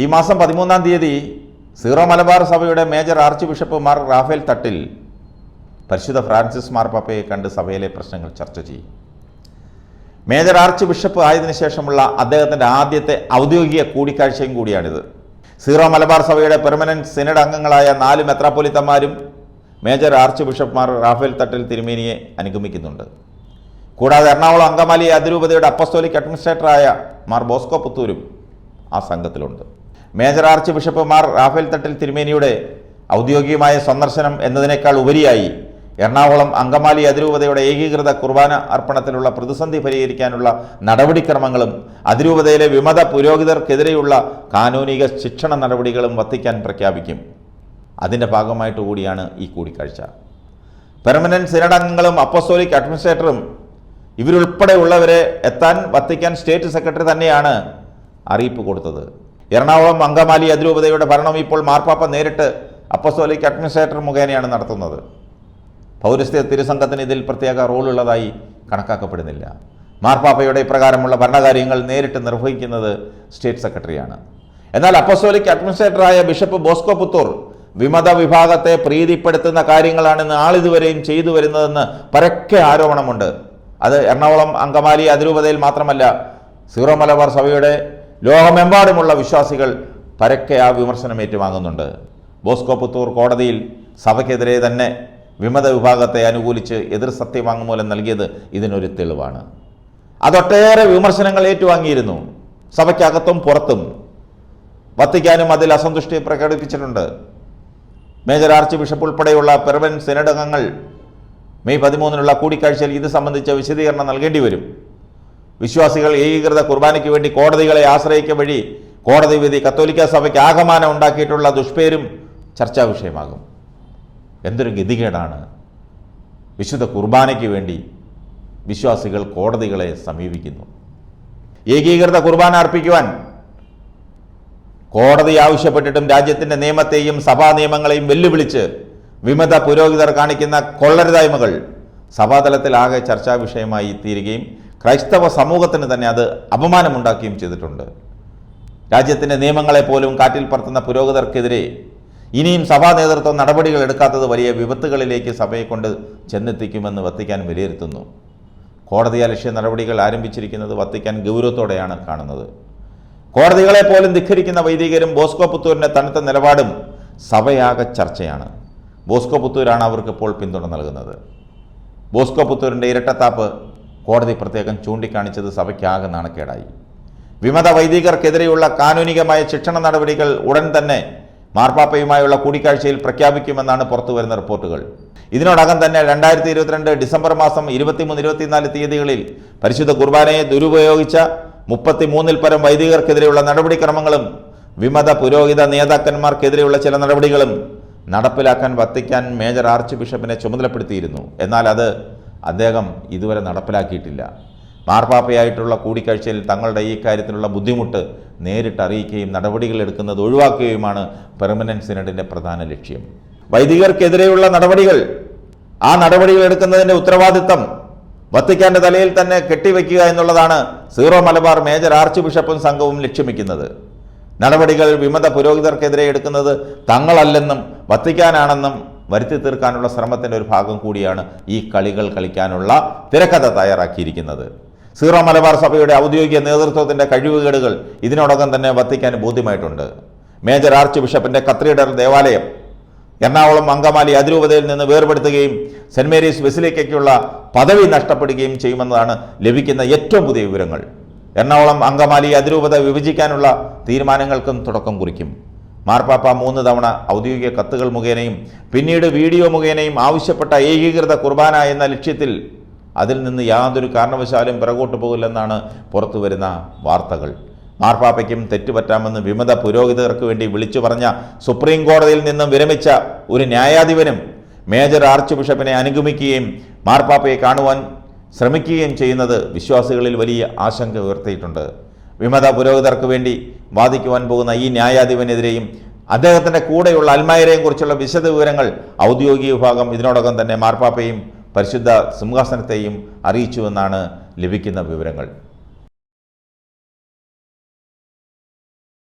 ഈ മാസം പതിമൂന്നാം തീയതി സീറോ മലബാർ സഭയുടെ major archbishop Mar Raphael Thattil പരിശുദ്ധ ഫ്രാൻസിസ് മാർപ്പാപ്പയെ കണ്ട് സഭയിലെ പ്രശ്നങ്ങൾ ചർച്ച ചെയ്യും. മേജർ ആർച്ച് ബിഷപ്പ് ആയതിനു ശേഷമുള്ള അദ്ദേഹത്തിന്റെ ആദ്യത്തെ ഔദ്യോഗിക കൂടിക്കാഴ്ചയും കൂടിയാണിത്. സീറോ മലബാർ സഭയുടെ പെർമനന്റ് സിനഡ് അംഗങ്ങളായ നാല് മെത്രാപ്പൊലിത്തന്മാരും major archbishop Raphael Thattil തിരുമേനിയെ അനുഗമിക്കുന്നുണ്ട്. കൂടാതെ എറണാകുളം അങ്കമാലി അതിരൂപതയുടെ അപ്പസ്തോലിക് അഡ്മിനിസ്ട്രേറ്ററായ മാർ ബോസ്കോ പുത്തൂരും ആ സംഘത്തിലുണ്ട്. Major archbishop Raphael Thattil തിരുമേനിയുടെ ഔദ്യോഗികമായ സന്ദർശനം എന്നതിനേക്കാൾ ഉപരിയായി എറണാകുളം അങ്കമാലി അതിരൂപതയുടെ ഏകീകൃത കുർബാന അർപ്പണത്തിലുള്ള പ്രതിസന്ധി പരിഹരിക്കാനുള്ള നടപടിക്രമങ്ങളും അതിരൂപതയിലെ വിമത പുരോഹിതർക്കെതിരെയുള്ള കാനൂനിക ശിക്ഷണ നടപടികളും വത്തിക്കാൻ പ്രഖ്യാപിക്കും. അതിന്റെ ഭാഗമായിട്ട് കൂടിയാണ് ഈ കൂടിക്കാഴ്ച. പെർമനന്റ് സിനഡ് അംഗങ്ങളും അപ്പസ്തോലിക് അഡ്മിനിസ്ട്രേറ്ററും ഇവരുൾപ്പെടെയുള്ളവരെ എത്താൻ വത്തിക്കാൻ സ്റ്റേറ്റ് സെക്രട്ടറി തന്നെയാണ് അറിയിപ്പ് കൊടുത്തത്. എറണാകുളം അങ്കമാലി അതിരൂപതയുടെ ഭരണം ഇപ്പോൾ മാർപ്പാപ്പ നേരിട്ട് അപ്പസ്തോലിക് അഡ്മിനിസ്ട്രേറ്റർ മുഖേനയാണ് നടത്തുന്നത്. പൗരസ്ത്യ തിരുസംഘത്തിന് ഇതിൽ പ്രത്യേക റോളുള്ളതായി കണക്കാക്കപ്പെടുന്നില്ല. മാർപ്പാപ്പയുടെ ഇപ്രകാരമുള്ള ഭരണകാര്യങ്ങൾ നേരിട്ട് നിർവഹിക്കുന്നത് സ്റ്റേറ്റ് സെക്രട്ടറിയാണ്. എന്നാൽ അപ്പസ്തോലിക് അഡ്മിനിസ്ട്രേറ്ററായ ബിഷപ്പ് ബോസ്കോ പുത്തൂർ വിമത വിഭാഗത്തെ പ്രീതിപ്പെടുത്തുന്ന കാര്യങ്ങളാണ് നാളിതുവരെയും ചെയ്തു വരുന്നതെന്ന് പരക്കെ ആരോപണമുണ്ട്. അത് എറണാകുളം അങ്കമാലി അതിരൂപതയിൽ മാത്രമല്ല സീറോ മലബാർ സഭയുടെ ലോകമെമ്പാടുമുള്ള വിശ്വാസികൾ പരക്കെ ആ വിമർശനം ഏറ്റുവാങ്ങുന്നുണ്ട്. ബോസ്കോ പുത്തൂർ കോടതിയിൽ സഭയ്ക്കെതിരെ തന്നെ വിമത വിഭാഗത്തെ അനുകൂലിച്ച് എതിർ സത്യവാങ്മൂലം നൽകിയത് ഇതിനൊരു തെളിവാണ്. അതൊട്ടേറെ വിമർശനങ്ങൾ ഏറ്റുവാങ്ങിയിരുന്നു. സഭയ്ക്കകത്തും പുറത്തും. വത്തിക്കാനും അതിൽ അസന്തുഷ്ടി പ്രകടിപ്പിച്ചിട്ടുണ്ട്. മേജർ ആർച്ച് ബിഷപ്പ് ഉൾപ്പെടെയുള്ള പെർവൻ സെനഡ് അംഗങ്ങൾ മെയ് പതിമൂന്നിനുള്ള കൂടിക്കാഴ്ചയിൽ ഇത് സംബന്ധിച്ച വിശദീകരണം നൽകേണ്ടി വരും. വിശ്വാസികൾ ഏകീകൃത കുർബാനയ്ക്ക് വേണ്ടി കോടതികളെ ആശ്രയിക്ക വഴി കോടതി വിധി കത്തോലിക്ക സഭയ്ക്ക് ആകമാനം ഉണ്ടാക്കിയിട്ടുള്ള ദുഷ്പേരും ചർച്ചാ വിഷയമാകും. എന്തൊരു ഗതികേടാണ്. വിശുദ്ധ കുർബാനയ്ക്ക് വേണ്ടി വിശ്വാസികൾ കോടതികളെ സമീപിക്കുന്നു. ഏകീകൃത കുർബാന അർപ്പിക്കുവാൻ കോടതി ആവശ്യപ്പെട്ടിട്ടും രാജ്യത്തിന്റെ നിയമത്തെയും സഭാ നിയമങ്ങളെയും വെല്ലുവിളിച്ച് വിമത പുരോഹിതർ കാണിക്കുന്ന കൊള്ളരുതായ്മകൾ സഭാതലത്തിൽ ആകെ ചർച്ചാ വിഷയമായി തീരുകയും ക്രൈസ്തവ സമൂഹത്തിന് തന്നെ അത് അപമാനമുണ്ടാക്കുകയും ചെയ്തിട്ടുണ്ട്. രാജ്യത്തിന്റെ നിയമങ്ങളെ പോലും കാറ്റിൽ പറത്തുന്ന പുരോഗതർക്കെതിരെ ഇനിയും സഭാ നേതൃത്വം നടപടികൾ എടുക്കാത്തത് വലിയ വിപത്തുകളിലേക്ക് സഭയെ കൊണ്ട് ചെന്നെത്തിക്കുമെന്ന് വത്തിക്കാൻ വിലയിരുത്തുന്നു. കോടതി അലക്ഷ്യ നടപടികൾ ആരംഭിച്ചിരിക്കുന്നത് വത്തിക്കാൻ ഗൗരവത്തോടെയാണ് കാണുന്നത്. കോടതികളെ പോലും ധിഖരിക്കുന്ന വൈദികരും ബോസ്കോ പുത്തൂരിന്റെ തണുത്ത നിലപാടും സഭയാകെ ചർച്ചയാണ്. ബോസ്കോ പുത്തൂരാണ് അവർക്കിപ്പോൾ പിന്തുണ നൽകുന്നത്. ബോസ്കോ പുത്തൂരിന്റെ ഇരട്ടത്താപ്പ് കോടതി പ്രത്യേകം ചൂണ്ടിക്കാണിച്ചത് സഭയ്ക്കാകെ നാണക്കേടായി. വിമത വൈദികർക്കെതിരെയുള്ള കാനൂനികമായ ശിക്ഷണ നടപടികൾ ഉടൻ തന്നെ മാർപ്പാപ്പയുമായുള്ള കൂടിക്കാഴ്ചയിൽ പ്രഖ്യാപിക്കുമെന്നാണ് പുറത്തുവരുന്ന റിപ്പോർട്ടുകൾ. ഇതിനോടകം തന്നെ രണ്ടായിരത്തി ഇരുപത്തിരണ്ട് ഡിസംബർ മാസം ഇരുപത്തിമൂന്ന് ഇരുപത്തിനാല് തീയതികളിൽ പരിശുദ്ധ കുർബാനയെ ദുരുപയോഗിച്ച മുപ്പത്തിമൂന്നിൽ പരം വൈദികർക്കെതിരെയുള്ള നടപടിക്രമങ്ങളും വിമത പുരോഹിത നേതാക്കന്മാർക്കെതിരെയുള്ള ചില നടപടികളും നടപ്പിലാക്കാൻ വത്തിക്കാൻ മേജർ ആർച്ച് ബിഷപ്പിനെ ചുമതലപ്പെടുത്തിയിരുന്നു. എന്നാൽ അത് അദ്ദേഹം ഇതുവരെ നടപ്പിലാക്കിയിട്ടില്ല. മാർപ്പാപ്പയായിട്ടുള്ള കൂടിക്കാഴ്ചയിൽ തങ്ങളുടെ ഈ കാര്യത്തിലുള്ള ബുദ്ധിമുട്ട് നേരിട്ട് അറിയിക്കുകയും നടപടികൾ എടുക്കുന്നത് ഒഴിവാക്കുകയുമാണ് പെർമനൻസ് സിനഡിന്റെ പ്രധാന ലക്ഷ്യം. വൈദികർക്കെതിരെയുള്ള നടപടികൾ ആ നടപടികൾ എടുക്കുന്നതിന്റെ ഉത്തരവാദിത്തം വത്തിക്കാന്റെ തലയിൽ തന്നെ കെട്ടിവെക്കുക എന്നുള്ളതാണ് സീറോ മലബാർ മേജർ ആർച്ച് ബിഷപ്പും സംഘവും ലക്ഷ്യം വെക്കുന്നത് നടപടികൾ വിമത പുരോഹിതർക്കെതിരെ എടുക്കുന്നത് തങ്ങളല്ലെന്നും വത്തിക്കാനാണെന്നും വരുത്തി തീർക്കാനുള്ള ശ്രമത്തിന്റെ ഒരു ഭാഗം കൂടിയാണ് ഈ കളികൾ കളിക്കാനുള്ള തിരക്കഥ തയ്യാറാക്കിയിരിക്കുന്നത്. സീറോ മലബാർ സഭയുടെ ഔദ്യോഗിക നേതൃത്വത്തിന്റെ കഴിവുകേടുകൾ ഇതിനോടകം തന്നെ വത്തിക്കാൻ ബോധ്യമായിട്ടുണ്ട്. മേജർ ആർച്ച് ബിഷപ്പിന്റെ കത്രീഡർ ദേവാലയം എറണാകുളം അങ്കമാലി അതിരൂപതയിൽ നിന്ന് വേർപെടുത്തുകയും സെന്റ് മേരീസ് ബസിലിക്കയ്ക്കുള്ള പദവി നഷ്ടപ്പെടുകയും ചെയ്യുമെന്നതാണ് ലഭിക്കുന്ന ഏറ്റവും പുതിയ വിവരങ്ങൾ. എറണാകുളം അങ്കമാലി അതിരൂപത വിഭജിക്കാനുള്ള തീരുമാനങ്ങൾക്കും തുടക്കം കുറിക്കും. മാർപ്പാപ്പ മൂന്ന് തവണ ഔദ്യോഗിക കത്തുകൾ മുഖേനയും പിന്നീട് വീഡിയോ മുഖേനയും ആവശ്യപ്പെട്ട ഏകീകൃത കുർബാന എന്ന ലക്ഷ്യത്തിൽ അതിൽ നിന്ന് യാതൊരു കാരണവശാലും പിറകോട്ട് പോകില്ലെന്നാണ് പുറത്തു വരുന്ന വാർത്തകൾ. മാർപ്പാപ്പയ്ക്കും തെറ്റുപറ്റാമെന്ന് വിമത പുരോഹിതർക്ക് വേണ്ടി വിളിച്ചു പറഞ്ഞ സുപ്രീം കോടതിയിൽ നിന്നും വിരമിച്ച ഒരു ന്യായാധിപനും മേജർ ആർച്ച് ബിഷപ്പിനെ അനുഗമിക്കുകയും മാർപ്പാപ്പയെ കാണുവാൻ ശ്രമിക്കുകയും ചെയ്യുന്നത് വിശ്വാസികളിൽ വലിയ ആശങ്ക ഉയർത്തിയിട്ടുണ്ട്. വിമത പുരോഹിതർക്ക് വേണ്ടി വാദിക്കുവാൻ പോകുന്ന ഈ ന്യായാധിപനെതിരെയും അദ്ദേഹത്തിന്റെ കൂടെയുള്ള അൽമായരെയും കുറിച്ചുള്ള വിശദ വിവരങ്ങൾ ഔദ്യോഗിക വിഭാഗം ഇതിനോടകം തന്നെ മാർപ്പാപ്പയും പരിശുദ്ധ സിംഹാസനത്തെയും അറിയിച്ചുവെന്നാണ് ലഭിക്കുന്ന വിവരങ്ങൾ.